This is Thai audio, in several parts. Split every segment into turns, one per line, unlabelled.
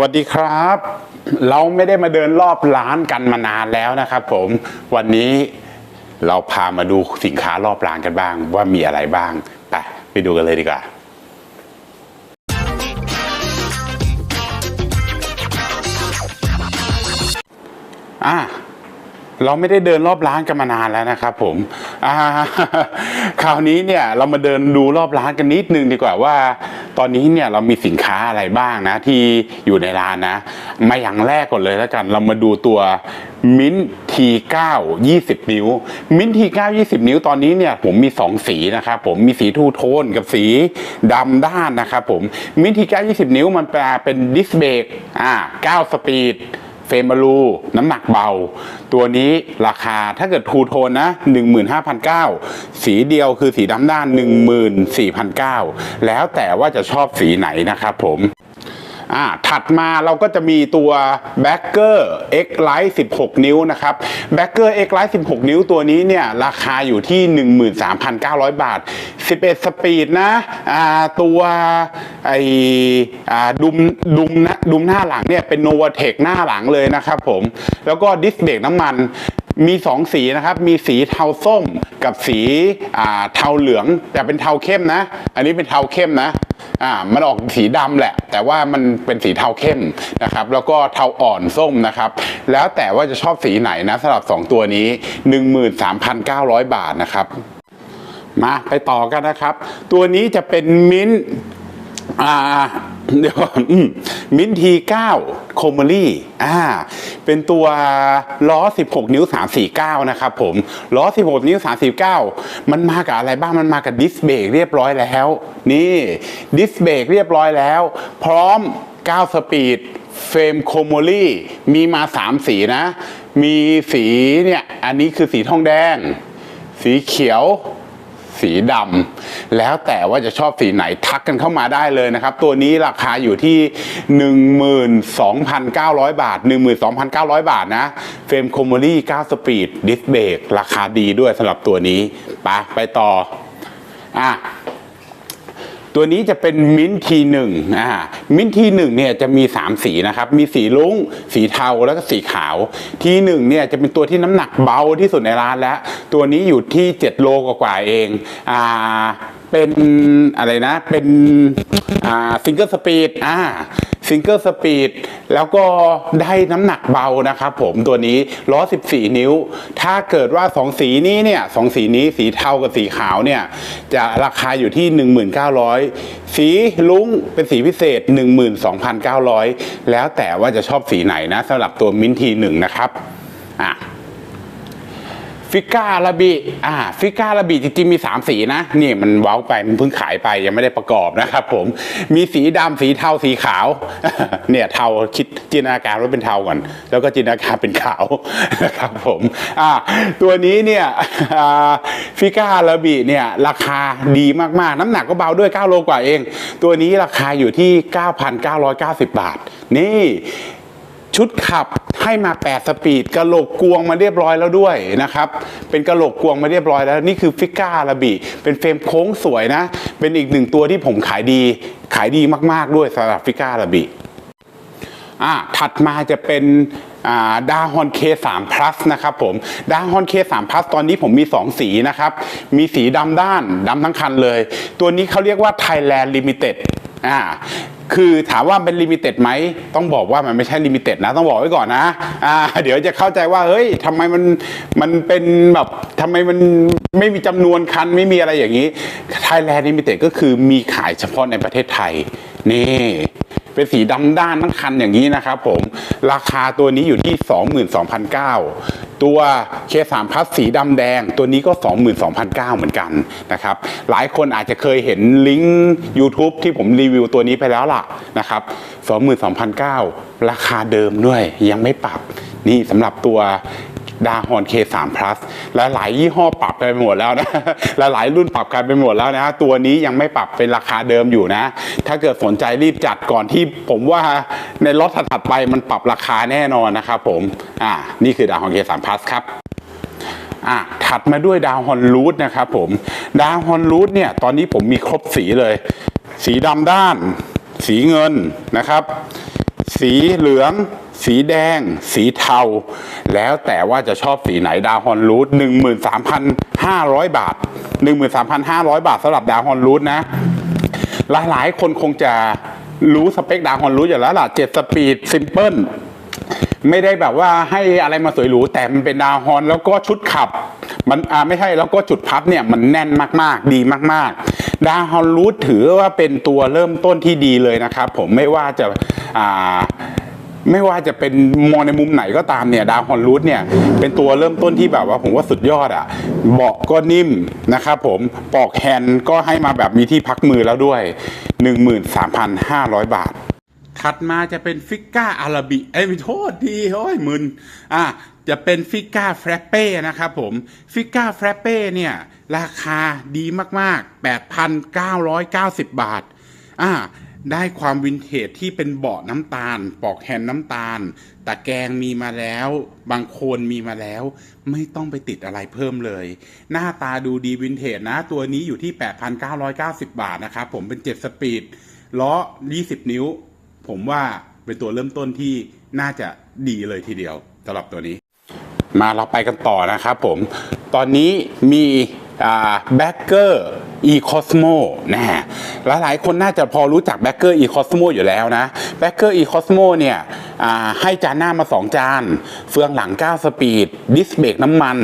วัสดีครับ เราไม่ได้มาเดินรอบร้านกันมานานแล้วนะครับ ผมวันนี้เราพามาดูสินค้ารอบร้านกันบ้าง ว่ามีอะไรบ้างไปไปดูกันเลยดีกว่าอะเราไม่ได้เดินรอบร้านกันมานานแล้วนะครับผมอ่าคราวนี้เนี่ยเรามาเดินดูรอบร้านกันนิดนึงดีกว่าว่า ตอนนี้เนี่ยเรามีสินค้าอะไรบ้างนะที่อยู่ในร้านนะ มาอย่างแรกก่อนเลยแล้วกัน เรามาดูตัวมิ้นทีเก้ายี่สิบนิ้ว มิ้นทีเก้ายี่สิบนิ้วตอนนี้เนี่ยผมมีสองสีนะครับผมมีสีทูโทนกับสีดำด้านนะครับผมมิ้นทีเก้ายี่สิบนิ้วมันแปลเป็นดิสเบรกอ่าเก้าสปีด เฟรมบาลูน้ำหนักเบา ตัวนี้ราคาถ้าเกิดทูโทนนะ 15,900 สีเดียวคือสีดำด้าน 14,900 แล้วแต่ว่าจะชอบสีไหนนะครับผม อ่าถัดมาเราก็จะมีตัว b a c k e r X Lite 16 นิ้วนะครับ b a c k e r X Lite 16 นิ้วตัวนี้เนี่ยราคาอยู่ที่ 13,900 บาท 11 สปีดนะอ่าตัวไออ่าดุมดุมนะดุมหน้าหลังเนี่ยเป็น Novatec หน้าหลังเลยนะครับผม แล้วก็ดิสเบรกน้ำมัน มีสองสีนะครับ มีสีเทาส้มกับสีเทาเหลือง แต่เป็นเทาเข้มนะ อันนี้เป็นเทาเข้มนะอ่ามันออกสีดำแหละ แต่ว่ามันเป็นสีเทาเข้มนะครับ แล้วก็เทาอ่อนส้มนะครับ แล้วแต่ว่าจะชอบสีไหนนะสำหรับ 2 ตัวนี้ 13,900 บาทนะครับ มาไปต่อกันนะครับ ตัวนี้จะเป็นมิ้นท์อ่าเดี๋ยวก่อนอืมมิ้นที9โคม e รี่อ่า เป็นตัวล้อ 16 นิ้ว 349 นะครับผมล้อ 16 นิ้ว 349 มันมากับอะไรบ้างมันมากับดิสเบรกเรียบร้อยแล้ว นี่ดิสเบรกเรียบร้อยแล้ว พร้อม 9 สปีดเฟรมโคโม e รี่มีมา 3 สีนะ มีสีเนี่ย อันนี้คือสีทองแดง สีเขียว สีดำแล้วแต่ว่าจะชอบสีไหนทักกันเข้ามาได้เลยนะครับ ตัวนี้ราคาอยู่ที่ 12,900 บาท 12,900 บาทนะเฟรมคอมอรี่9สปีดดิสเบรกราคาดีด้วยสำหรับตัวนี้ไปไปต่ออะ ตัวนี้จะเป็นมิ้นทีหนึ่งอ่ามิ้นทีหนึ่งเนี่ยจะมี 3 สีนะครับ มีสีลุ้ง สีเทาแล้วก็สีขาว ทีหนึ่งเนี่ยจะเป็นตัวที่น้ำหนักเบาที่สุดในร้านแล้ว ตัวนี้อยู่ที่ 7 โลกว่าๆเองอ่าเป็นอะไรนะ เป็นอ่าซิงเกิลสปีดอ่า ซิงเกิลสปีดแล้วก็ได้น้ำหนักเบานะครับผมตัวนี้ล้อ 14 นิ้ว ถ้าเกิดว่า 2 สีนี้เนี่ยสองสีนี้สีเทากับสีขาวเนี่ยจะราคาอยู่ที่ 1900 สีลุ้งเป็นสีพิเศษ 12,900 แล้วแต่ว่าจะชอบสีไหนนะสำหรับตัวมินทีหนึ่งนะครับอะ ฟิก้าระบีอ่าฟิก้าระบีจริงๆมี 3 สีนะ นี่มันว้าไป มันเพิ่งขายไปยังไม่ได้ประกอบนะครับผมมีสีดำสีเทาสีขาว เนี่ยเทาคิดจินตนาการว่าเป็นเทาก่อน แล้วก็จินตนาการเป็นขาวนะครับผมอ่าตัวนี้เนี่ยอ่าฟิก้าระบีเนี่ยราคาดีมากๆ น้ำหนักก็เบาด้วย 9 โลกว่าเอง ตัวนี้ราคาอยู่ที่ 9,990 บาท นี่ ชุดขับให้มา 8 สปีดกระโหลกกวงมาเรียบร้อยแล้วด้วยนะครับเป็นกระโหลกกวงมาเรียบร้อยแล้วนี่คือฟิก้าระบีเป็นเฟรมโค้งสวยนะ เป็นอีกหนึ่งตัวที่ผมขายดีขายดีมาก ๆ ด้วยสำหรับฟิก้าระบีอ่าถัดมาจะเป็นดาฮอน K3 Plus นะครับผมดาฮอน K3 Plus ตอนนี้ผมมี 2 สีนะครับ มีสีดำด้านดำทั้งคันเลย ตัวนี้เขาเรียกว่า Thailand Limited อ่าคือถามว่าเป็นลิมิเต็ดไหมต้องบอกว่ามันไม่ใช่ลิมิเต็ดนะ ต้องบอกไว้ก่อนนะอ่าเดี๋ยวจะเข้าใจว่าเฮ้ยทำไมมันมันเป็นแบบทำไมมันไม่มีจำนวนคันไม่มีอะไรอย่างนี้ไทยแลนด์ลิมิเต็ดก็คือมีขายเฉพาะในประเทศไทยนี่ เป็นสีดำด้านทั้งคันอย่างนี้นะครับผมราคาตัวนี้อยู่ที่ 22,900ตัว K3 Plus สีดำแดง ตัวนี้ก็ 22,900เหมือนกันนะครับหลายคนอาจจะเคยเห็นลิงก์ YouTube ที่ผมรีวิวตัวนี้ไปแล้วล่ะนะครับ22,900ราคาเดิมด้วยยังไม่ปรับนี่สำหรับตัว ดาฮอน K3 Plus และหลายยี่ห้อปรับกันไปหมดแล้วนะและหลายรุ่นปรับกันไปหมดแล้วนะ ตัวนี้ยังไม่ปรับเป็นราคาเดิมอยู่นะ ถ้าเกิดสนใจรีบจัดก่อนที่ผมว่าในรถถัดไปมันปรับราคาแน่นอนนะครับผมอ่านี่คือดาฮอน K3 Plus ครับอะถัดมาด้วยดาวฮอนรูทนะครับผมดาวฮอนรูทเนี่ยตอนนี้ผมมีครบสีเลย สีดำด้าน สีเงินนะครับ สีเหลือง สีแดง สีเทา แล้วแต่ว่าจะชอบสีไหนดาวฮอนรูท13,500 บาท 13,500 บาทสำหรับดาวฮอนรูทนะ หลายๆ คนคงจะรู้สเปคดาวฮอนรูทอยู่แล้วล่ะ7สปีดซิมเพิลไม่ได้แบบว่าให้อะไรมาสวยหรูแต่มันเป็นดาวฮอนแล้วก็ชุดขับ มันอ่าไม่ใช่แล้วก็จุดพับเนี่ยมันแน่นมากๆ ดีมากๆ ดาวฮอนรูทถือว่าเป็นตัวเริ่มต้นที่ดีเลยนะครับ ผมไม่ว่าจะอ่า ไม่ว่าจะเป็นมองในมุมไหนก็ตามเนี่ยดาวฮอนรูทเนี่ยเป็นตัวเริ่มต้นที่แบบว่าผมว่าสุดยอดอะ่ะเบาะก็นิ่มนะครับผมปอกแฮนก็ให้มาแบบมีที่พักมือแล้วด้วย 13,500 บาท ถัดมาจะเป็นฟิก้าอาราบิเอ้ยไม่โทษทีโอ้ยมึนอะจะเป็นฟิก้าแฟรเป้นะครับผมฟิก้าแฟรเป้เนี่ยราคาดีมากๆ 8,990 บาทอะ ได้ความวินเทจที่เป็นเบาะน้ำตาล ปอกแฮนน้ำตาลตะแกรงมีมาแล้ว บางโคนมีมาแล้ว ไม่ต้องไปติดอะไรเพิ่มเลย หน้าตาดูดีวินเทจนะ ตัวนี้อยู่ที่ 8,990 บาทนะครับผมเป็น 7 สปีดล้อ 20 นิ้ว ผมว่าเป็นตัวเริ่มต้นที่น่าจะดีเลยทีเดียวสำหรับตัวนี้ มาเราไปกันต่อนะครับผม ตอนนี้มีแบ็กเกอร์ อีคอสโมนะฮะหลายๆคนน่าจะพอรู้จักแบ็กเกอร์อีคอสโมอยู่แล้วนะแบ็กเกอร์อีคอสโมเนี่ยให้จานหน้ามา 2 จาน เฟืองหลัง 9 สปีด ดิสเบรกน้ำมัน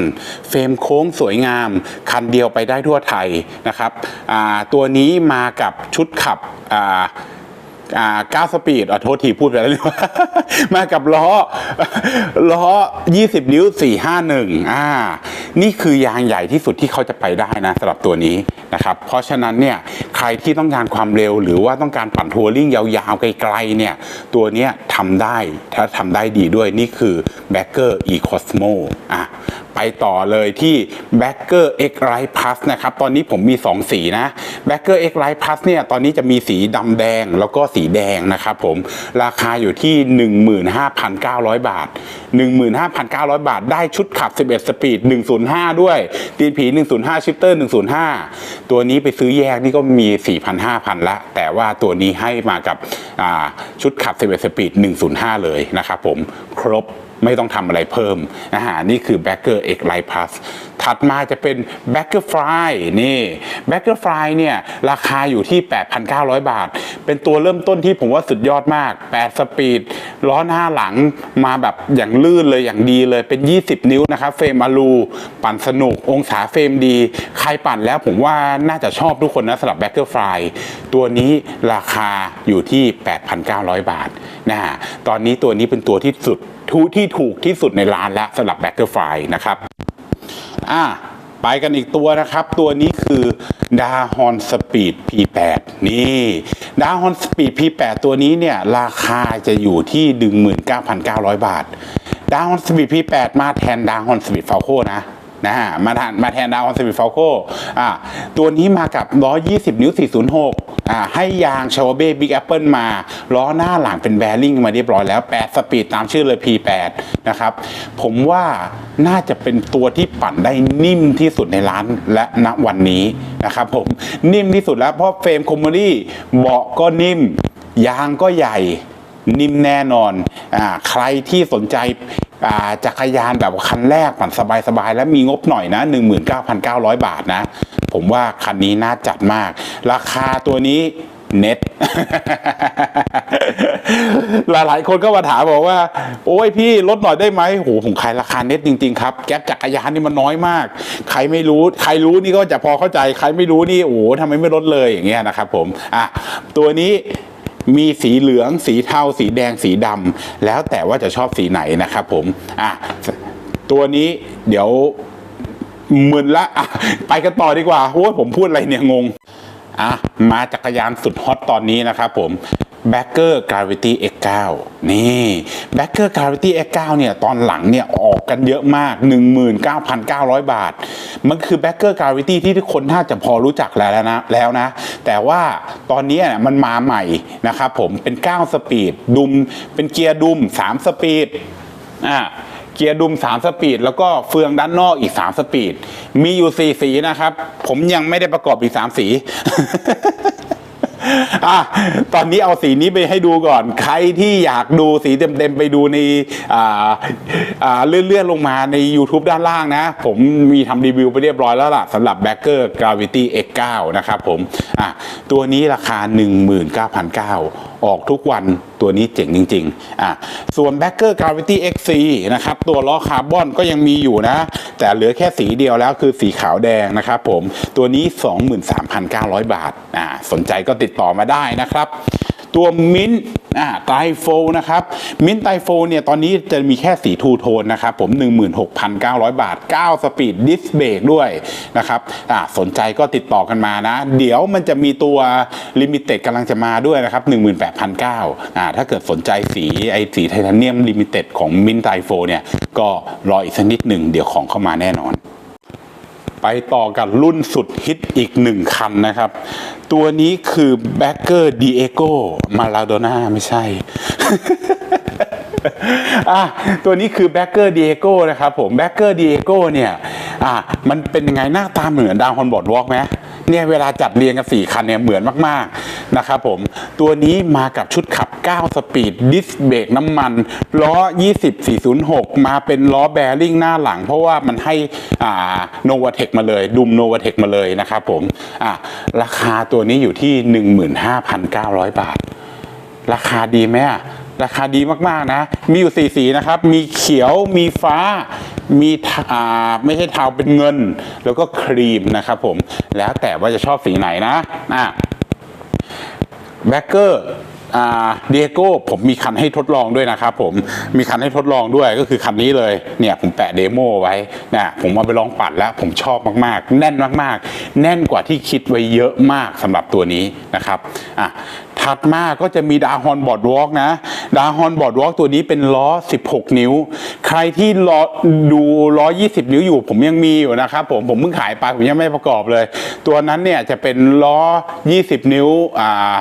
เฟรมโค้งสวยงาม คันเดียวไปได้ทั่วไทยนะครับตัวนี้มากับชุดขับ อ่าอ่า9สปีดอะโทษทีพูดไปแล้วมากับล้อ ล้อ 20 นิ้ว 451 อ่า นี่คือยางใหญ่ที่สุดที่เขาจะไปได้นะสำหรับตัวนี้นะครับ เพราะฉะนั้นเนี่ยใครที่ต้องการความเร็ว หรือว่าต้องการปั่นทัวริงยาวๆ ไกลๆเนี่ย ตัวเนี้ยทำได้ ถ้าทำได้ดีด้วยนี่คือ b a c k e r e Cosmo อะไปต่อเลยที่ b a c k e r X Lite Plus นะครับตอนนี้ผมมี 2 สีนะ b a c k e r X Lite Plus เนี่ยตอนนี้จะมีสีดำแดงแล้วก็สีแดงนะครับผมราคาอยู่ที่ 15,900 บาท 15,900 บาทได้ชุดขับ 11 สปีด 105 ด้วย ตีนผี 105 ชิปเตอร์ 105 ตัวนี้ไปซื้อแยกนี่ก็มี 4,500 ละแต่ว่าตัวนี้ให้มากับชุดขับ 11 สปีด 105 เลยนะครับผมครบ ไม่ต้องทำอะไรเพิ่มนะฮะนี่คือ b a c k e r X Lite Plus ถัดมาจะเป็น b a c k e r Fly นี่ b a c k e r Fly เนี่ยราคาอยู่ที่ 8,900 บาท เป็นตัวเริ่มต้นที่ผมว่าสุดยอดมาก 8 สปีด ล้อหน้าหลังมาแบบอย่างลื่นเลยอย่างดีเลยเป็น 20 นิ้วนะครับเฟรมอลูปั่นสนุกองศาเฟรมดี ใครปั่นแล้วผมว่าน่าจะชอบทุกคนนะสำหรับ b a c k e r Fly ตัวนี้ราคาอยู่ที่ 8,900 บาทนะฮะตอนนี้ตัวนี้เป็นตัวที่สุดทูที่ถูกที่สุดในร้านแล้วสำหรับแบ็กเกอร์ไฟนะครับ อะไปกันอีกตัวนะครับ ตัวนี้คือดาฮอนสปีด P8 นี่ดาฮอนสปีด P8 ตัวนี้เนี่ย ราคาจะอยู่ที่ 19,900 บาทดาฮอนสปีด P8 มาแทนดาฮอนสปีดฟ a ลโคนะ นะฮะมาแทนมาแทนดาวน์สปีดฟ a ลโคอ่าตัวนี้มากับ120 นิ้ว 406อ่าให้ยางชาวเบ้บิ๊กแอปเปิลมา ล้อหน้าหลังเป็นแบริ่งมาเรียบร้อยแล้ว 8 สปีดตามชื่อเลย P8 นะครับผมว่าน่าจะเป็นตัวที่ปั่นได้นิ่มที่สุดในร้านและณวันนี้นะครับผมนิ่มที่สุดแล้วเพราะเฟรมคอมเมดี้เบาะก็นิ่ม ยางก็ใหญ่ นิ่มแน่นอนอ่าใครที่สนใจอ่าจักรยานแบบคันแรกปั่นสบายๆ แล้วมีงบหน่อยนะ 19,900 บาทนะ ผมว่าคันนี้น่าจัดมาก ราคาตัวนี้เน็ตหลายๆคนก็มาถามบอกว่า โอ้ยพี่ลดหน่อยได้ไหมโหผมขายราคาเน็ตจริง ๆ ครับ แก๊ปจักรยานนี่มันน้อยมาก ใครไม่รู้ ใครรู้นี่ก็จะพอเข้าใจ ใครไม่รู้นี่ โอ้โหทำไมไม่ลดเลยอย่างเงี้ยนะครับผม อะ ตัวนี้ มีสีเหลือง สีเทา สีแดง สีดำ แล้วแต่ว่าจะชอบสีไหนนะครับผม อะ ตัวนี้เดี๋ยวมึนละะไปกันต่อดีกว่าโอ้ผมพูดอะไรเนี่ยงง อะ มาจักรยานสุดฮอตตอนนี้นะครับผม b a c k e r Gravity X9 นี่ b a c k e r Gravity X9 เนี่ยตอนหลังเนี่ยออกกันเยอะมาก 19,900 บาท มันคือ b a c k e r Gravity ที่ทุกคนน่าจะพอรู้จักแล้วนะแล้วนะ แต่ว่าตอนนี้เนี่ยมันมาใหม่นะครับผมเป็น 9 สปีด ดุมเป็นเกียร์ดุม 3 สปีดอ่าเกียร์ดุม 3 สปีด แล้วก็เฟืองด้านนอกอีก 3 สปีด มีอยู่ 4 สีนะครับ ผมยังไม่ได้ประกอบอีก 3 สี อะตอนนี้เอาสีนี้ไปให้ดูก่อน ใครที่อยากดูสีเต็มๆไปดูในอ่าอ่าเลื่อนๆลงมาใน YouTube ด้านล่างนะ ผมมีทำรีวิวไปเรียบร้อยแล้วล่ะสำหรับ b a c k e r Gravity X9 นะครับผมอะตัวนี้ราคา 19,900 ออกทุกวันตัวนี้เจ๋งจริงๆอะส่วน b a c k e r Gravity XC นะครับ ตัวล้อคาร์บอนก็ยังมีอยู่นะ แต่เหลือแค่สีเดียวแล้วคือสีขาวแดงนะครับผมตัวนี้ 23,900 บาทอ่าสนใจก็ติดต่อมาได้นะครับ ตัวมิ้นท์อ่าไตโฟนะครับ มิ้นท์ไตโฟเนี่ยตอนนี้จะมีแค่สีทูโทนนะครับผม 16,900 บาท 9 สปีดดิสเบรกด้วยนะครับอ่าสนใจก็ติดต่อกันมานะ เดี๋ยวมันจะมีตัวลิมิเต็ดกำลังจะมาด้วยนะครับ 18,900อ่าถ้าเกิดสนใจสีไอสีไทเทเนียมลิมิเต็ดของมิ้นท์ไตโฟเนี่ยก็รออีกสักนิดหนึ่งเดี๋ยวของเข้ามาแน่นอน ไปต่อกับรุ่นสุดฮิตอีกหนึ่งคันนะครับ ตัวนี้คือ b a c k e r Diego Maradona ไม่ใช่อะตัวนี้คือแบ็คเกอร์ดีเอโก้นะครับผมแบ็กเกอร์ดิเอโกเนี่ยอะมันเป็นยังไงหน้าตาเหมือนดาวฮอนบอร์ดวอล์กไหมเนี่ยเวลาจัดเรียงกัน4คันเนี่ยเหมือนมาก ๆ นะครับผม ตัวนี้มากับชุดขับ 9 สปีด ดิสเบรกน้ำมัน ล้อ 20 406 มาเป็นล้อแบริ่งหน้าหลัง เพราะว่ามันให้อ่าโนวาเทคมาเลย ดุมโนวาเทคมาเลยนะครับผมอะราคาตัวนี้อยู่ที่ 15,900 บาท ราคาดีไหมราคาดีมากๆนะ มีอยู่สีสีนะครับ มีเขียว มีฟ้า มีอ่าไม่ใช่เทาเป็นเงิน แล้วก็ครีมนะครับผม แล้วแต่ว่าจะชอบสีไหนนะอะ แบ็กเกอร์อ่าเดียโก้ผมมีคันให้ทดลองด้วยนะครับผมมีคันให้ทดลองด้วยก็คือคันนี้เลยเนี่ยผมแปะเดโมไว้นะผมเอาไปลองปัดแล้ว ผมชอบมากๆ แน่นมากๆ แน่นกว่าที่คิดไว้เยอะมากสำหรับตัวนี้นะครับอะถัดมาก็จะมีดาฮอนบอร์ดวอล์กนะ ดาฮอนบอร์ดวอล์กตัวนี้เป็นล้อ 16 นิ้ว ใครที่รอดูล้อ 20 นิ้วอยู่ ผมยังมีอยู่นะครับผม ผมเพิ่งขายไป ผมยังไม่ประกอบเลย ตัวนั้นเนี่ยจะเป็นล้อ 20 นิ้ว อ่า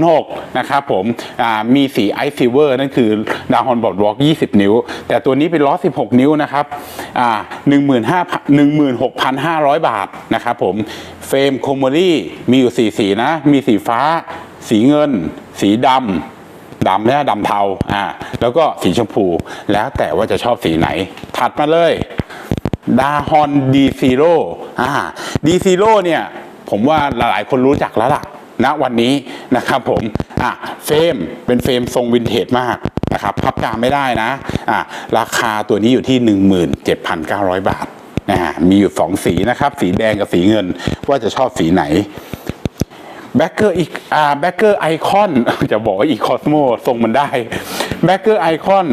406 นะครับผม อ่า มีสีไอซิเวอร์นั่นคือดาฮอนบอร์ดวอล์ก20 นิ้ว แต่ตัวนี้เป็นล้อ 16 นิ้วนะครับ อ่า15,000 16,500 บาทนะครับผม เฟรมโคมอรี่มีอยู่สีสีนะ มีสีฟ้า สีเงิน สีดำดำนี่ยดำเทาอ่าแล้วก็สีชมพู แล้วแต่ว่าจะชอบสีไหน ถัดมาเลยดาฮอนดีซีโร่อ่าดีซีโร่เนี่ยผมว่าหลายๆคนรู้จักแล้วล่ะณวันนี้นะครับผมอะเฟรมเป็นเฟรมทรงวินเทจมากนะครับพับกลางไม่ได้นะอะราคาตัวนี้อยู่ที่ 17,900 บาทนะฮะมีอยู่ 2 สีนะครับ สีแดงกับสีเงินว่าจะชอบสีไหน แบ็กเกอร์อีกอ่าแบ็กเกอร์ไอคอนจะบอกว่าอีคอสโมส่งมันได้แบ็กเกอร์ไอคอน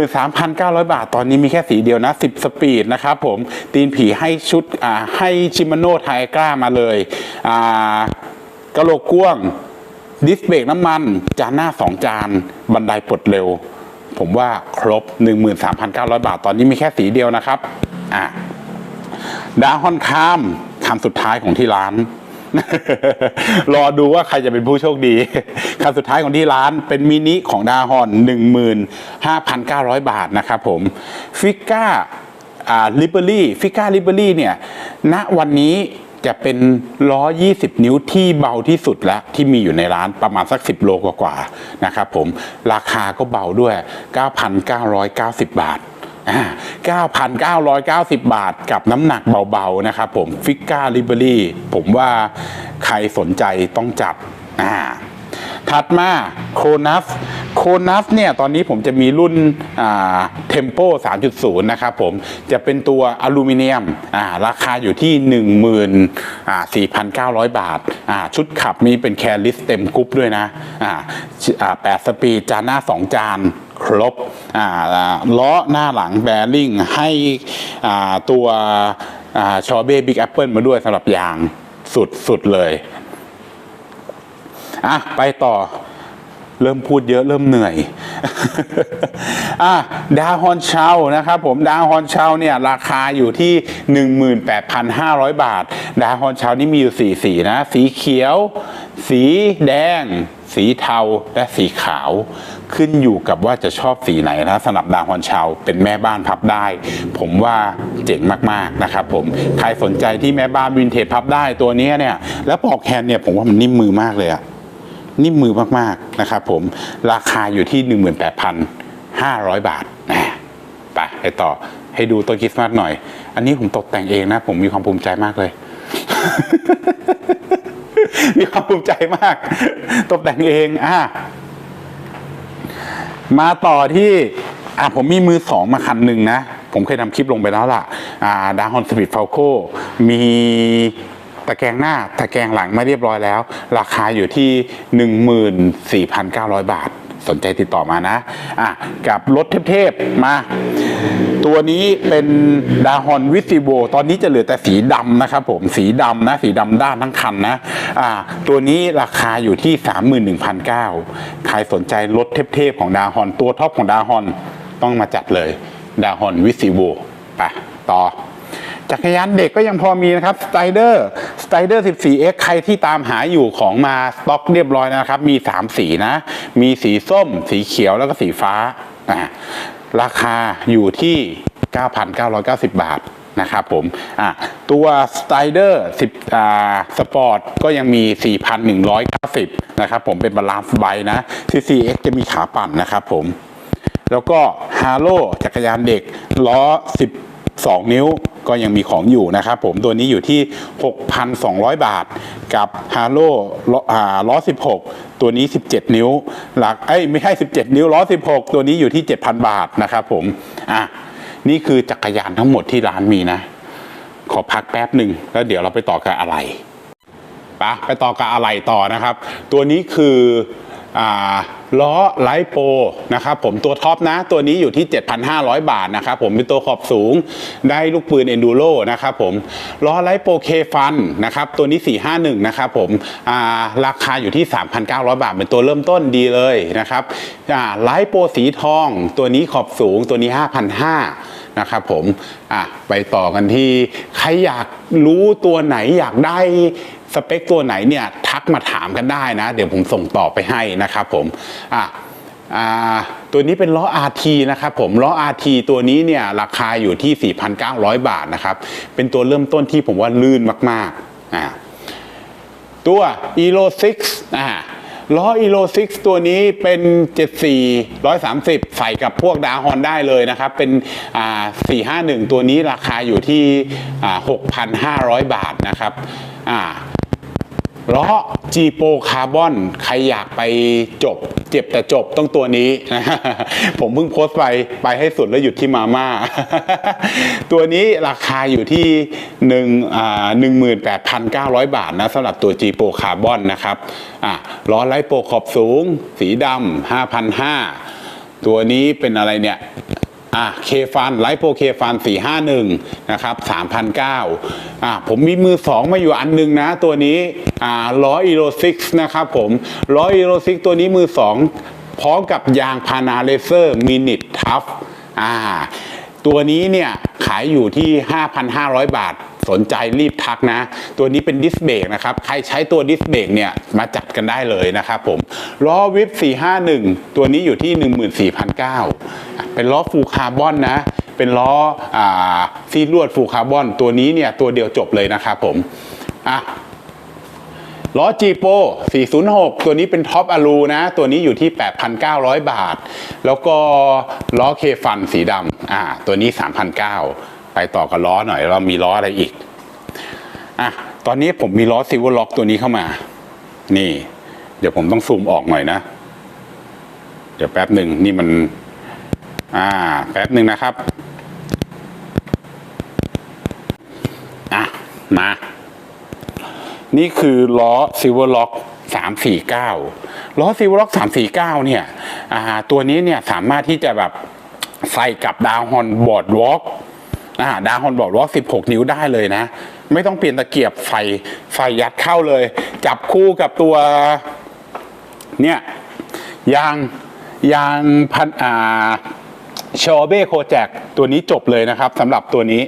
13,900 บาท ตอนนี้มีแค่สีเดียวนะ 10 สปีดนะครับผม ตีนผีให้ชุดอ่าให้ชิมาโน่ไทกล้ามาเลยอ่ากระโหลกกว้างดิสเบรกน้ำมัน จานหน้า 2 จาน บันไดปลดเร็ว ผมว่าครบ 13,900 บาท ตอนนี้มีแค่สีเดียวนะครับอะดาฮอนคามคำสุดท้ายของที่ร้าน รอดูว่าใครจะเป็นผู้โชคดีคำสุดท้ายของที่ร้านเป็นมินิของดาฮอน15,900 บาทนะครับผมฟิก้าลิเบอรี่ฟิก้าลิเบอรี่เนี่ยณวันนี้จะเป็นล้อ 20 นิ้วที่เบาที่สุดแล้วที่มีอยู่ในร้านประมาณสัก 10 โลกว่าๆนะครับผมราคาก็เบาด้วย 9,990 บาทอ่า 9,990 บาทกับน้ำหนักเบาๆนะครับผมฟิก้าลิเบอรี่ผมว่าใครสนใจต้องจับอ่า ถัดมาโคนัฟโคนัฟเนี่ยตอนนี้ผมจะมีรุ่นเทมโป3.0 นะครับผมจะเป็นตัวอลูมิเนียมราคาอยู่ที่ 14,900 บาท ชุดขับมีเป็นแคลิสเต็มกรุ๊ปด้วยนะ8สปีดจานหน้า 2 จานครบล้อหน้าหลังแบริ่งให้ตัวชอเบ้บิ๊กแอปเปิลมาด้วยสำหรับยางสุดสุดเลย อะไปต่อเริ่มพูดเยอะเริ่มเหนื่อยอะดาฮอนเชานะครับผมดาฮอนเชาเนี่ยราคาอยู่ที่ 18,500 บาท ดาฮอนเชานี่มีอยู่สีสีนะ สีเขียว สีแดง สีเทาและสีขาว ขึ้นอยู่กับว่าจะชอบสีไหนนะสำหรับดาฮอนเชาเป็นแม่บ้านพับได้ ผมว่าเจ๋งมากๆนะครับผมใครสนใจที่แม่บ้านวินเทจพับได้ตัวนี้เนี่ยแล้วปอกแฮนเนี่ยผมว่ามันนิ่มมือมากเลยอะ นิ่มมือมากๆนะครับผมราคาอยู่ที่ 18,500 บาทนะไปไปต่อให้ดูต้นคริสต์มาสหน่อย อันนี้ผมตกแต่งเองนะ ผมมีความภูมิใจมากเลย มีความภูมิใจมาก ตกแต่งเองอะมาต่อที่อะผมมีมือสองมาคันหนึ่งนะ ผมเคยทำคลิปลงไปแล้วล่ะ อ่าดาฮอนสปีดฟลโคมี ตะแกรงหน้าตะแกรงหลังไม่เรียบร้อยแล้ว ราคาอยู่ที่ 14,900 บาท สนใจติดต่อมานะอะกับรถเทพๆมาตัวนี้เป็นดาฮอนวิซิโบตอนนี้จะเหลือแต่สีดำนะครับผมสีดำนะสีดำด้านทั้งคันนะอ่าตัวนี้ราคาอยู่ที่ 31,900ใครสนใจรถเทพๆของดาฮอนตัวท็อปของดาฮอนต้องมาจัดเลยดาฮอนวิซิโบไปต่อ จักรยานเด็กก็ยังพอมีนะครับสไตเดอร์สไตเดอร์ 14x ใครที่ตามหาอยู่ของมาสต็อกเรียบร้อยนะครับ มี 3 สีนะ มีสีส้ม สีเขียวแล้วก็สีฟ้าอ่าราคาอยู่ที่ 9,990 บาทนะครับผมอะตัวสไตเดอร์10อ่าสปอร์ตก็ยังมี 4,190 นะครับผมเป็นบาลานซ์ไบนะ 14x จะมีขาปั่นนะครับผมแล้วก็ฮาโ o จักรยานเด็กล้อ 12 นิ้ว ก็ยังมีของอยู่นะครับผมตัวนี้อยู่ที่ 6,200 บาท กับฮาโ o ล้ออ่ล้อ 16 ตัวนี้ 17 นิ้ว หลักเอ้ยไม่ใช่ 17 นิ้วล้อ 16 ตัวนี้อยู่ที่ 7,000 บาทนะครับผมอะนี่คือจักรยานทั้งหมดที่ร้านมีนะ ขอพักแป๊บหนึ่งแล้วเดี๋ยวเราไปต่อกับอะไรปะไปต่อกับอะไรต่อนะครับ ตัวนี้คือ ล้อไลโปนะครับผมตัวท็อปนะ ตัวนี้อยู่ที่ 7,500 บาทนะครับผมเป็นตัวขอบสูงได้ลูกปืน Enduro นะครับผมล้อไลโปเคฟันนะครับตัวนี้ 451 นะครับผมาราคาอยู่ที่ 3,900 บาท เป็นตัวเริ่มต้นดีเลยนะครับไลโปสีทอง ตัวนี้ขอบสูงตัวนี้ 5,500 นะครับผมอะไปต่อกันที่ใครอยากรู้ตัวไหนอยากได้สเปคตัวไหนเนี่ยทักมาถามกันได้นะ เดี๋ยวผมส่งต่อไปให้นะครับผมอะตัวนี้เป็นล้อ RT นะครับผมล้อ RT ตัวนี้เนี่ยราคาอยู่ที่ 4,900 บาทนะครับเป็นตัวเริ่มต้นที่ผมว่าลื่นมากๆอ่าตัว Elo 6อ่า ล้ออีโล6ตัวนี้เป็น 74 130 ใส่กับพวกดาฮอนได้เลยนะครับ เป็นอ่า451 ตัวนี้ราคาอยู่ที่อ่า6,500 บาทนะครับอ่า ล้อ G Pro Carbon ใครอยากไปจบ เจ็บแต่จบต้องตัวนี้ ผมเพิ่งโพสต์ไปไปให้สุดแล้วหยุดที่มาม่า ตัวนี้ราคาอยู่ที่หนึ่งอ่าหนึ่งหมื่นแปดพันเก้าร้อยบาทนะสำหรับตัว G Pro Carbon นะครับอะล้อไลท์โปรขอบสูง สีดำห้าพันห้าตัวนี้เป็นอะไรเนี่ย อะเคฟันไลโปเคฟัน451นะครับ3,009อะผมมีมือสองมาอยู่อันหนึงนะ ตัวนี้อ่าล้ออีโรซิกนะครับผมล้ออีโรซิกตัวนี้มือสองพร้อมกับยางพานาเลเซอร์มินิทัฟอ่าตัวนี้เนี่ยขายอยู่ที่ 5,500 บาท สนใจรีบทักนะ ตัวนี้เป็นดิสเบรกนะครับใครใช้ตัวดิสเบรกเนี่ยมาจัดกันได้เลยนะครับผมล้อวิป451 ตัวนี้อยู่ที่ 14,900เป็นล้อฟูคาร์บอนนะเป็นล้ออซีลวดฟูคาร์บอน ตัวนี้เนี่ยตัวเดียวจบเลยนะครับผมอะล้อ G Pro 406 ตัวนี้เป็นท็อปอลูนะ ตัวนี้อยู่ที่ 8,900 บาท แล้วก็ล้อเคฟันสีดำอ่าตัวนี้ 3,900 ไปต่อกับล้อหน่อยเรามีล้ออะไรอีกอะตอนนี้ผมมีล้อซิลเวอร์ล็อกตัวนี้เข้ามา นี่ เดี๋ยวผมต้องซูมออกหน่อยนะ เดี๋ยวแป๊บหนึ่งนี่มัน อ่า แป๊บหนึ่งนะครับอะมา นี่คือล้อ Silver Lock 349ล้อ Silver Lock 349เนี่ย อ่า ตัวนี้เนี่ยสามารถที่จะแบบใส่กับดาวฮอนบอร์ดวอล์ก อ่าดาฮอนบอร์ดวอล์ก16 นิ้วได้เลยนะ ไม่ต้องเปลี่ยนตะเกียบใส่ใส่ยัดเข้าเลย จับคู่กับตัวเนี่ยยางยางพันอ่าชอเบ้โคแจกตัวนี้จบเลยนะครับสำหรับตัวนี้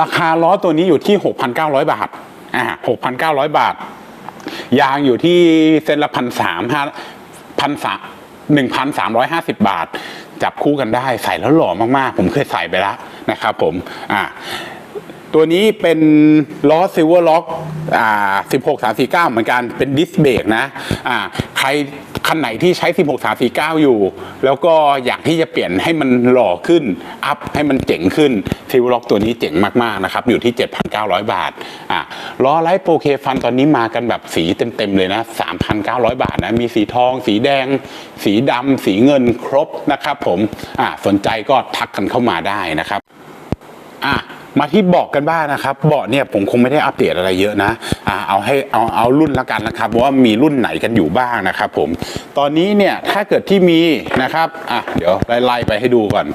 ราคาล้อตัวนี้อยู่ที่ 6,900 บาทอ่า6,900 บาท ยางอยู่ที่เส้นละพันสามห้าพันสามหนึ่งพันสามร้อยห้าสิบบาท จับคู่กันได้ใส่แล้วหล่อมากๆ ผมเคยใส่ไปแล้ว นะครับผมอ่าตัวนี้เป็นล้อซิลเวอร์ล็อกอ่า16 349 เหมือนกัน เป็นดิสเบรกนะอ่าใครคันไหนที่ใช้ 16 349 อยู่ แล้วก็อยากที่จะเปลี่ยนให้มันหล่อขึ้น อัพให้มันเจ๋งขึ้นซิลเวอร์ล็อกตัวนี้เจ๋งมาก ๆ นะครับ อยู่ที่ 7,900 บาทอ่าล้อไลท์โปรเคฟันตอนนี้มากันแบบสีเต็ม ๆ เลยนะ 3,900 บาทนะ มีสีทอง สีแดง สีดำ สีเงินครบนะครับผมอ่าสนใจก็ทักกันเข้ามาได้นะครับ อะมาที่เบาะกันบ้างนะครับเบาะเนี่ยผมคงไม่ได้อัปเดตอะไรเยอะนะอ่าเอาให้เอาเอารุ่นละกันนะครับว่ามีรุ่นไหนกันอยู่บ้างนะครับผมตอนนี้เนี่ยถ้าเกิดที่มีนะครับอะเดี๋ยวไล่ไปให้ดูก่อน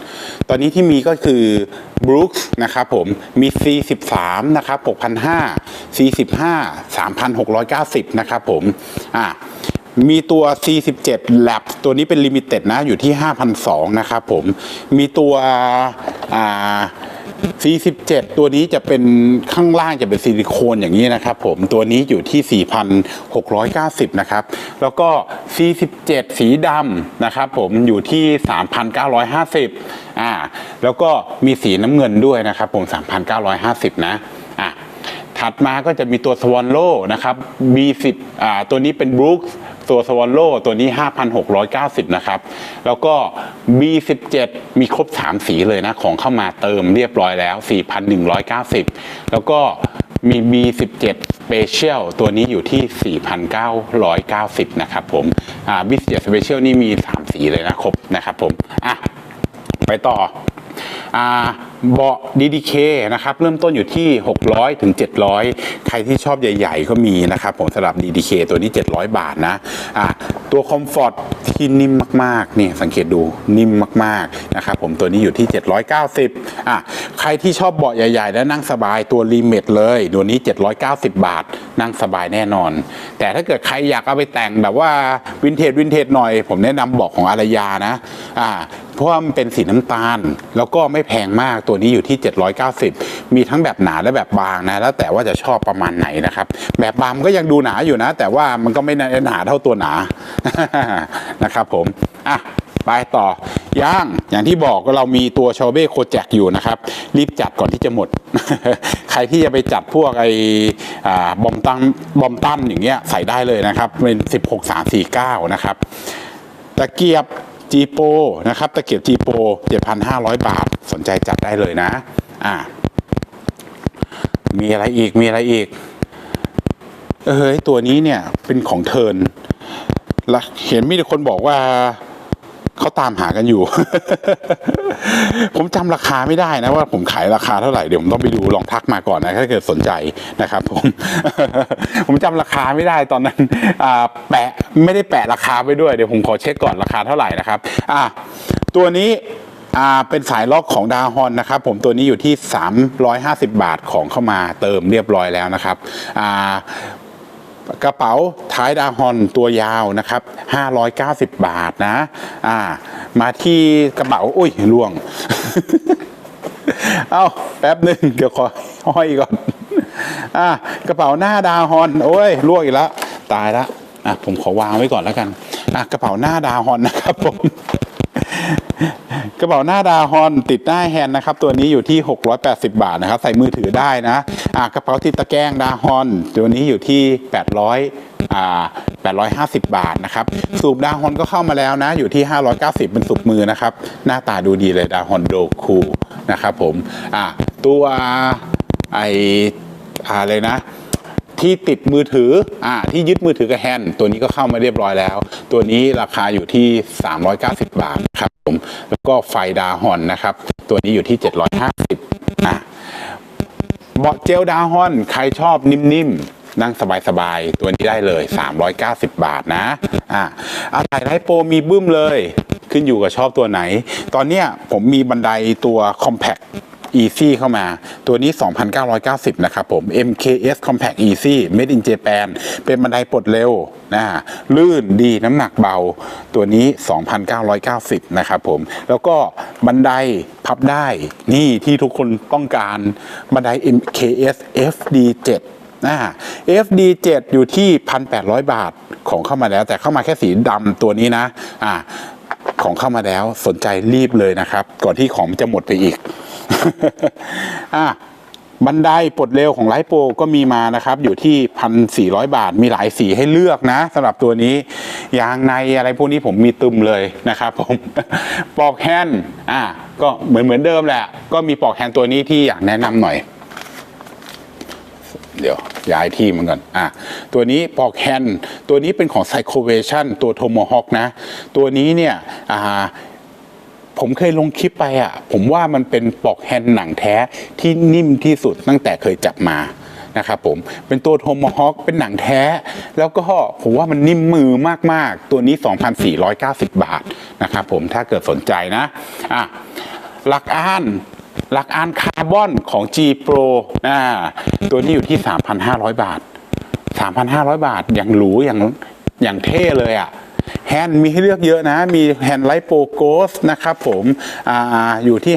ตอนนี้ที่มีก็คือ Brooks นะครับผมมี C13 นะครับ6,500 C15 3,690 นะครับผมอะมีตัว C17 Lab ตัวนี้เป็น Limited นะอยู่ที่ 5,200 นะครับผม มีตัวอ่า C17 ตัวนี้จะเป็นข้างล่างจะเป็นซิลิโคนอย่างนี้นะครับผมตัวนี้อยู่ที่ 4,690 นะครับ แล้วก็ C17 สีดำนะครับผมอยู่ที่ 3,950อ่าแล้วก็มีสีน้ำเงินด้วยนะครับผม 3,950 นะอะ ถัดมาก็จะมีตัวสวอนโลนะครับ B10 อ่าตัวนี้เป็น Brooks ตัวสวอนโลตัวนี้ 5,690 นะครับ แล้วก็ B17 มีครบ 3 สีเลยนะ ของเข้ามาเติมเรียบร้อยแล้ว 4,190 แล้วก็มี B17 Special ตัวนี้อยู่ที่ 4,990 นะครับผมอ่า B17 Special นี่มี 3 สีเลยนะ ครบนะครับผม อะ ไปต่อ เบาะ DDK นะครับ เริ่มต้นอยู่ที่ 600ถึง700 ใครที่ชอบใหญ่ๆ ก็มีนะครับ ผมสำหรับ DDK ตัวนี้ 700 บาทนะอ่าตัวคอมฟอร์ตที่นิ่มมากๆ นี่สังเกตดูนิ่มมากๆ นะครับผมตัวนี้อยู่ที่ 790อะใครที่ชอบเบาะใหญ่ๆ และนั่งสบายตัวรีเมทเลย ตัวนี้ 790 บาท นั่งสบายแน่นอน แต่ถ้าเกิดใครอยากเอาไปแต่งแบบว่าวินเทจวินเทจหน่อย ผมแนะนำเบาะของอารยานะอ่าเพราะว่ามันเป็นสีน้ำตาลแล้วก็ไม่แพงมากตัวนี้อยู่ที่ 790 มีทั้งแบบหนาและแบบบางนะ แล้วแต่ว่าจะชอบประมาณไหนนะครับ แบบบางก็ยังดูหนาอยู่นะ แต่ว่ามันก็ไม่หนาเท่าตัวหนานะครับผมอะไปต่อย่างอย่างที่บอกก็เรามีตัวชอเบ้โคแจกอยู่นะครับ รีบจัดก่อนที่จะหมด ใครที่จะไปจัดพวกไอ้บอมตั้งบอมตั้มอย่างเงี้ยใส่ได้เลยนะครับ เป็น 16 3 4 9 นะครับตะเกียบ จีโปนะครับตะเกียบจีโป 7,500 บาทสนใจจัดได้เลยนะอ่ามีอะไรอีกมีอะไรอีก เอ้ยตัวนี้เนี่ยเป็นของเทิร์นและเห็นมีแต่คนบอกว่า เขาตามหากันอยู่ ผมจำราคาไม่ได้นะว่าผมขายราคาเท่าไหร่เดี๋ยวผมต้องไปดูลองทักมาก่อนนะถ้าเกิดสนใจนะครับ ผม ผมจำราคาไม่ได้ตอนนั้นแปะไม่ได้แปะราคาไปด้วยเดี๋ยวผมขอเช็คก่อนราคาเท่าไหร่นะครับ อ่าตัวนี้เป็นสายล็อกของดาฮอนนะครับ ผมตัวนี้อยู่ที่ 350 บาทของเข้ามาเติมเรียบร้อยแล้วนะครับ กระเป๋าท้ายดาฮอนตัวยาวนะครับ 590 บาทนะอ่ามาที่กระเป๋าอุ้ยล่วง เอ้าแป๊บหนึ่งเดี๋ยวขอห้อยก่อนอะกระเป๋าหน้าดาฮอน โอ้ยล่วงอีกแล้วตายละอะผมขอวางไว้ก่อนแล้วกันอะกระเป๋าหน้าดาฮอนนะครับผม กระเป๋าหน้าดาฮอนติดหน้าแฮนนะครับ ตัวนี้อยู่ที่ 680 บาทนะครับ ใส่มือถือได้นะอ่ากระเป๋าติดตะแกรงดาฮอน ตัวนี้อยู่ที่ 800อ่า850 บาทนะครับ สูบดาฮอนก็เข้ามาแล้วนะ อยู่ที่ 590 เป็นสูบมือนะครับ หน้าตาดูดีเลยดาฮอนโดคูนะครับผมอ่าตัวไออะไรนะ ที่ติดมือถืออ่าที่ยึดมือถือกับแฮนด์ตัวนี้ก็เข้ามาเรียบร้อยแล้ว ตัวนี้ราคาอยู่ที่ 390 บาทครับผมแล้วก็ไฟดาฮอนนะครับ ตัวนี้อยู่ที่ 750นะเบาะเจลดาฮอน ใครชอบนิ่มๆ นั่งสบายๆ ตัวนี้ได้เลย 390 บาทนะอ่าอะไรไรโปรมีบึ้มเลย ขึ้นอยู่กับชอบตัวไหน ตอนเนี้ยผมมีบันไดตัว Compact Easy เข้ามา ตัวนี้ 2,990 นะครับผม MKS Compact Easy Made in Japan เป็นบันไดปลดเร็วนะลื่นดีน้ำหนักเบา ตัวนี้ 2,990 นะครับผม แล้วก็บันไดพับได้ นี่ที่ทุกคนต้องการบันได MKS FD7 นะ FD7 อยู่ที่ 1,800 บาทของเข้ามาแล้ว แต่เข้ามาแค่สีดำตัวนี้นะอ่าของเข้ามาแล้วสนใจรีบเลยนะครับ ก่อนที่ของจะหมดไปอีก อะบันไดปลดเร็วของไลฟ์โปรก็มีมานะครับ อยู่ที่พันสี่ร้อยบาท มีหลายสีให้เลือกนะสำหรับตัวนี้ ยางในอะไรพวกนี้ผมมีตึมเลยนะครับผมปลอกแฮนอะก็เหมือนเหมือนเดิมแหละ ก็มีปลอกแฮนตัวนี้ที่อยากแนะนำหน่อย เดี๋ยวย้ายที่มันก่อนอะตัวนี้ปอกแฮนตัวนี้เป็นของ p ซโคเวชั n ตัวโทโมฮอ k นะ ตัวนี้เนี่ยอ่า ผมเคยลงคลิปไปอะ ผมว่ามันเป็นปอกแฮนด์หนังแท้ที่นิ่มที่สุดตั้งแต่เคยจับมานะครับผมเป็นตัวโทมฮอ k เป็นหนังแท้ แล้วก็ผมว่ามันนิ่มมือมาก ๆ ตัวนี้ 2,490 บาทนะครับผมถ้าเกิดสนใจนะอะหลักอ่านหลักอ่านคาร์บอนของ G Pro อ่าตัวนี้อยู่ที่ 3,500 บาท 3,500 บาทอย่างหรูอย่างอย่างเท่เลยอะ่ะ แฮนด์มีให้เลือกเยอะนะ มีแฮนด์ไลท์โปรโกสนะครับผมออยู่ที่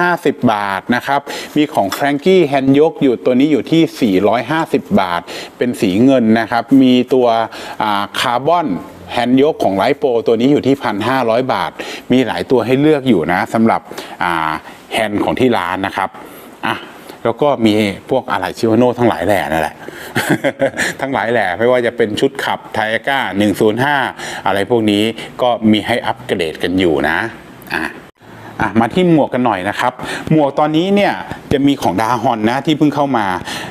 550 บาทนะครับ มีของแฟรงกี้แฮนด์ยกอยู่ตัวนี้อยู่ที่ 450 บาท เป็นสีเงินนะครับ มีตัวคาร์บอนแฮนด์ยกของไลท์โปรตัวนี้อยู่ที่ 1,500 บาท มีหลายตัวให้เลือกอยู่นะสำหรับแฮนด์ของที่ร้านนะครับอะ แล้วก็มีพวกอะไรชิวาโน่ทั้งหลายแหล่นั่นแหละ ทั้งหลายแหล่ไม่ว่าจะเป็นชุดขับไทก้า105 อะไรพวกนี้ก็มีให้อัปเกรดกันอยู่นะอะ อะมาที่หมวกกันหน่อยนะครับ หมวกตอนนี้เนี่ยจะมีของดาฮอนนะที่เพิ่งเข้ามา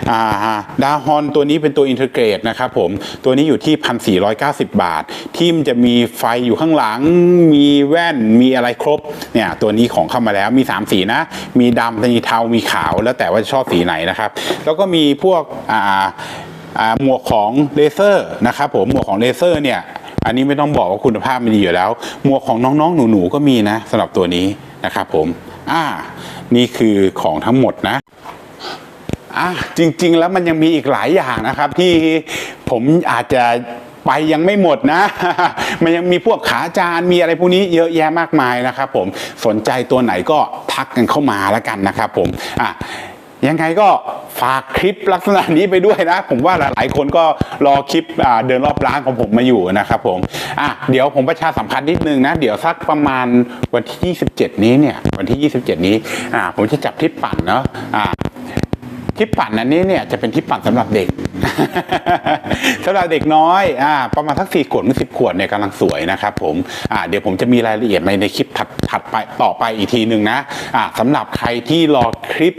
อ่าดาฮอนตัวนี้เป็นตัวอินเทอร์เกรดนะครับผมตัวนี้อยู่ที่ 1,490 บาท ที่มันจะมีไฟอยู่ข้างหลัง มีแว่นมีอะไรครบเนี่ยตัวนี้ของเข้ามาแล้วมี 3 สีนะ มีดำมีเทามีขาว แล้วแต่ว่าชอบสีไหนนะครับ แล้วก็มีพวกอ่าหมวกของเลเซอร์นะครับผมหมวกของเลเซอร์เนี่ย อันนี้ไม่ต้องบอกว่าคุณภาพมันดีอยู่แล้ว หมวกของน้องๆ หนูๆก็มีนะสำหรับตัวนี้นะครับผมอ่านี่คือของทั้งหมดนะอะจริง ๆ แล้วมันยังมีอีกหลายอย่างนะครับที่ผมอาจจะไปยังไม่หมดนะ มันยังมีพวกขาจานมีอะไรพวกนี้เยอะแยะมากมายนะครับผมสนใจตัวไหนก็ทักกันเข้ามาแล้วกันนะครับผมอะยังไงก็ ฝากคลิปลักษณะนี้ไปด้วยนะ ผมว่าหลายๆคนก็รอคลิปเดินรอบร้านของผมมาอยู่นะครับผมอะเดี๋ยวผมประชาสัมพันธ์นิดนึงนะ เดี๋ยวสักประมาณวันที่ 27 นี้เนี่ย วันที่ 27 นี้อ่าผมจะจับทริปปั่นเนาะอ่าทริปปั่นอันนี้เนี่ยจะเป็นทริปปั่นสำหรับเด็ก สำหรับเด็กน้อยอ่าประมาณสักสี่ขวดถึงสิบขวดเนี่ยกำลังสวยนะครับผมอ่าเดี๋ยวผมจะมีรายละเอียดในในคลิปถัดถัดไปต่อไปอีกทีหนึ่งนะอ่าสำหรับใครที่รอคลิป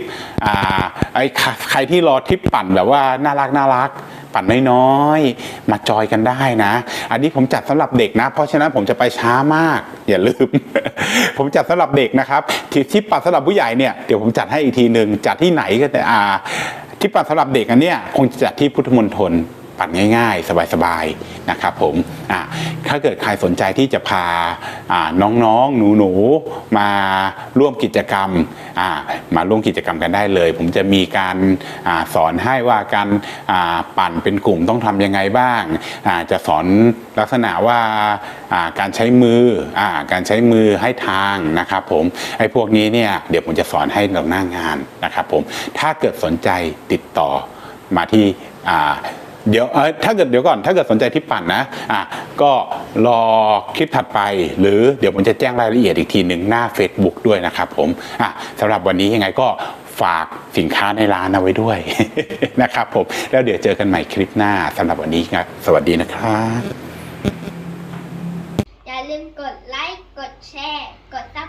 อ่าไอ้ใครที่รอทริปปั่นแบบว่าน่ารักน่ารักปั่นน้อยๆ มาจอยกันได้นะ อันนี้ผมจัดสำหรับเด็กนะ เพราะฉะนั้นผมจะไปช้ามาก อย่าลืม ผมจัดสำหรับเด็กนะครับที่ที่ปั่นสำหรับผู้ใหญ่เนี่ย เดี๋ยวผมจัดให้อีกทีหนึ่งจัดที่ไหนก็แต่อ่า ที่ปรับสำหรับเด็กอันเนี้ยคงจะจัดที่พุทธมณฑล ปั่นง่าย ๆ สบายๆนะครับผมอ่าถ้าเกิดใครสนใจที่จะพาอ่าน้องๆหนูๆมาร่วมกิจกรรมอ่ามาร่วมกิจกรรมกันได้เลย ผมจะมีการอาสอนให้ว่าการอ่าปั่นเป็นกลุ่มต้องทำยังไงบ้างอ่าจะสอนลักษณะว่าอ่าการใช้มืออ่าการใช้มือให้ทางนะครับผมไอ้พวกนี้เนี่ยเดี๋ยวผมจะสอนให้เราหน้างานนะครับผมถ้าเกิดสนใจติดต่อมาที่อ่า เดี๋ยวถ้าเกิดเดี๋ยวก่อน ถ้าเกิดสนใจที่ปั่นนะอะก็รอคลิปถัดไป หรือเดี๋ยวผมจะแจ้งรายละเอียดอีกทีหนึ่งหน้า Facebook ด้วยนะครับผมอะสำหรับวันนี้ยังไงก็ฝากสินค้าในร้านเอาไว้ด้วยนะครับผมแล้วเดี๋ยวเจอกันใหม่คลิปหน้าสำหรับวันนี้ครับสวัสดีนะครับ
อย่าลืมกดไลค์กดแชร์ กดซั
บ